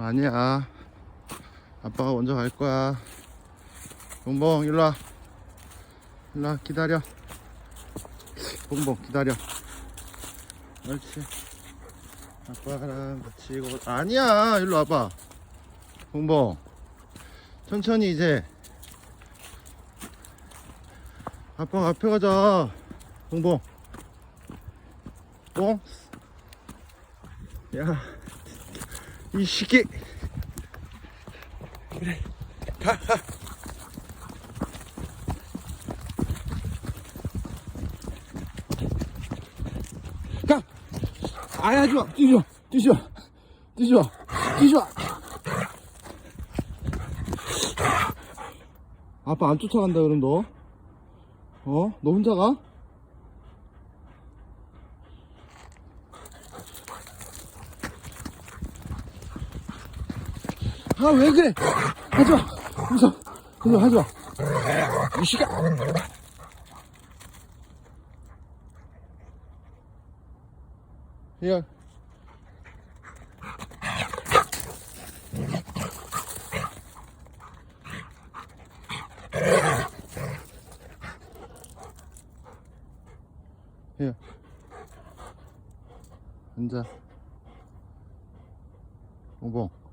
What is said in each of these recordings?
아니야. 아빠가 먼저 갈 거야. 봉봉, 일로 와. 일로 와, 기다려. 봉봉, 기다려. 옳지. 아빠랑 같이 이거. 아니야, 일로 와봐. 봉봉. 천천히 이제. 아빠가 앞에 가자. 봉봉. 뽕. 야. 이 시기. 그래. 가, 가. 가! 아야, 하지 마. 뛰지 마. 뛰지 마. 뛰지 마. 뛰지 마. 아빠 안 쫓아간다, 그럼 너. 어? 너 혼자 가? 아, 왜 그래? 하지 마. 무서워. 무서워, 하지 마. 이 시간. 야. 야. 앉아. 봉봉.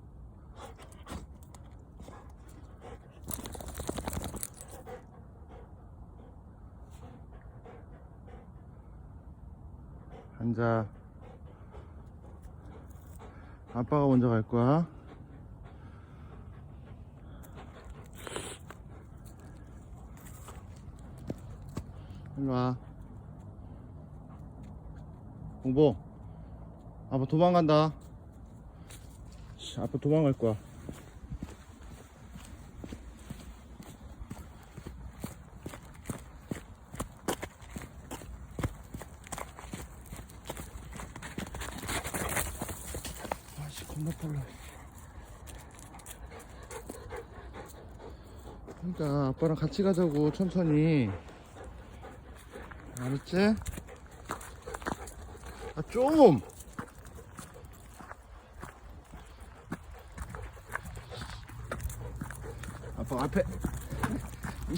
앉아. 아빠가 먼저 갈 거야. 일로 와. 공보. 아빠 도망간다. 씨, 아빠 도망갈 거야. 겁나 빨라 그러니까 아빠랑 같이 가자고 천천히. 알았지? 아 좀! 아빠 앞에. 이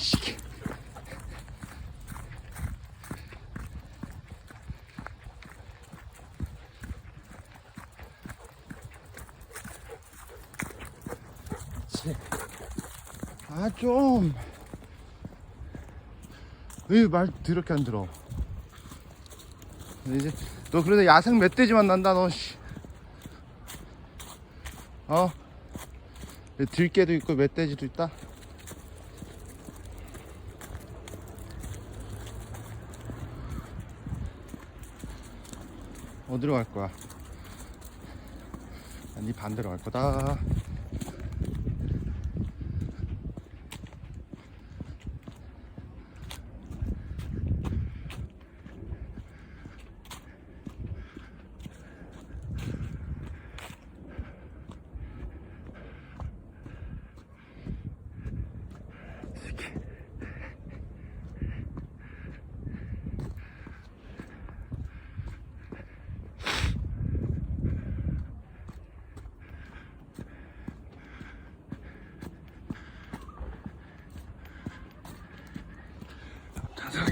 씨 아, 좀. 왜 말 더럽게 안 들어? 이제, 너 그래도 야생 멧돼지 만 난다, 너, 씨. 어? 들개도 있고, 멧돼지도 있다. 어디로 갈 거야? 난네 반대로 갈 거다.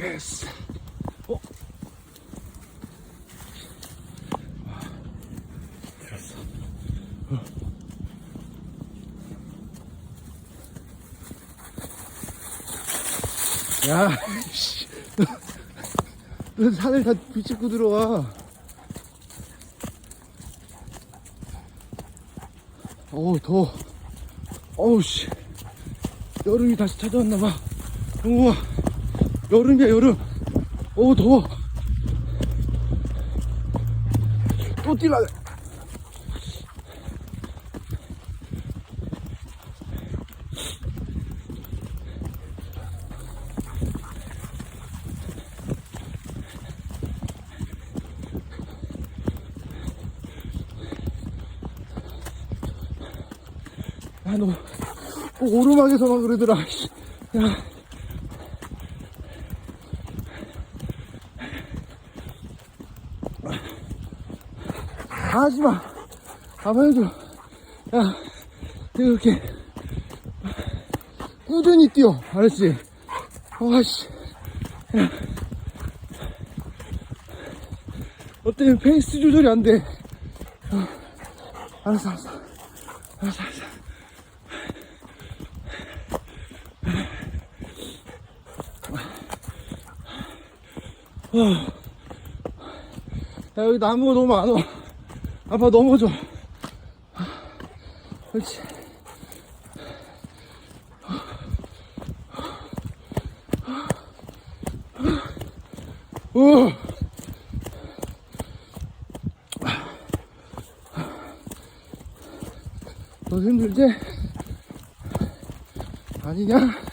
가겠어. 어? 됐어. 야, 씨. 너 산을 다 비집고 들어와. 어우, 더워. 어우, 씨. 여름이 다시 찾아왔나봐. 우와. 여름이야 여름 오 더워 또 뛰라 야너 꼭 오르막에서만 그러더라 씨. 야 하지 마. 가만 해줘. 야, 이렇게 꾸준히 뛰어. 알았지? 아씨. 너 때문에 페이스 조절이 안 돼. 어, 알았어, 알았어. 알았어, 알았어. 야, 여기 나무가 너무 많아. 아빠 넘어져. 그렇지. 오. 너 힘들지? 아니냐?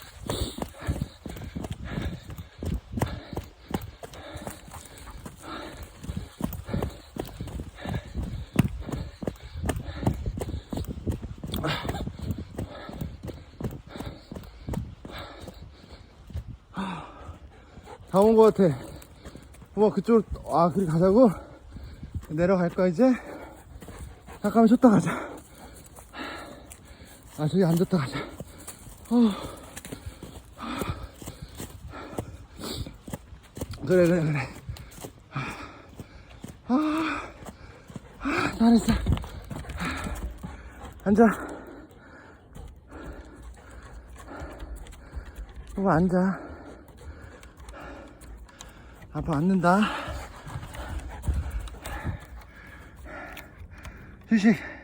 다 온 것 같아. 엄마 그쪽으로, 아, 그리 가자고? 내려갈 거야, 이제? 잠깐만 쉬었다 가자. 아, 저기 앉았다 가자. 어. 그래, 그래, 그래. 아, 아, 잘했어. 앉아. 엄마 앉아. 아빠 앉는다. 휴식.